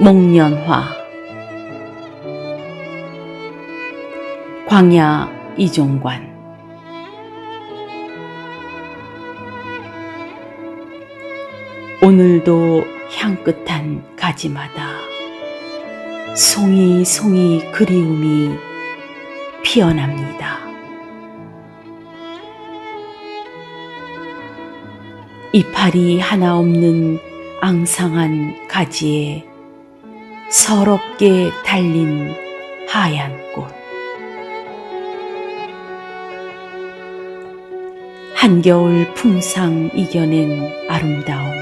목련화. 광야 이종관. 오늘도 향긋한 가지마다 송이 송이 그리움이 피어납니다. 이파리 하나 없는 앙상한 가지에 서럽게 달린 하얀 꽃. 한겨울 풍상 이겨낸 아름다움.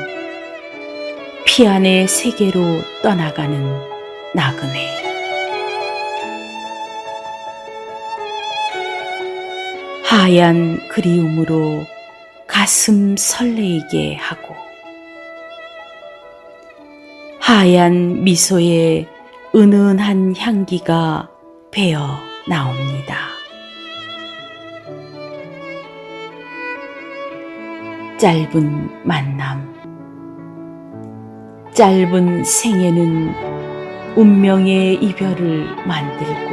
피 안의 세계로 떠나가는 나그네. 하얀 그리움으로 가슴 설레이게 하고 하얀 미소에 은은한 향기가 배어 나옵니다. 짧은 만남, 짧은 생애는 운명의 이별을 만들고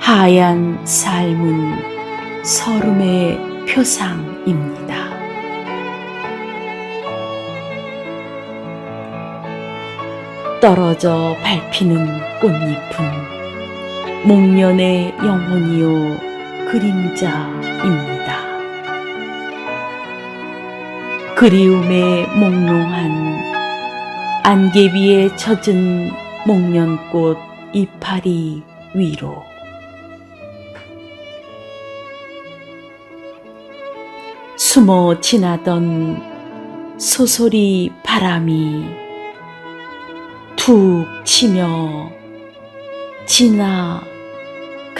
하얀 삶은 서름의 표상입니다. 떨어져 밟히는 꽃잎은 목련의 영혼이요 그림자입니다. 그리움에 몽롱한 안개비에 젖은 목련꽃 이파리 위로 숨어 지나던 소소리 바람이 툭 치며 지나갑니다.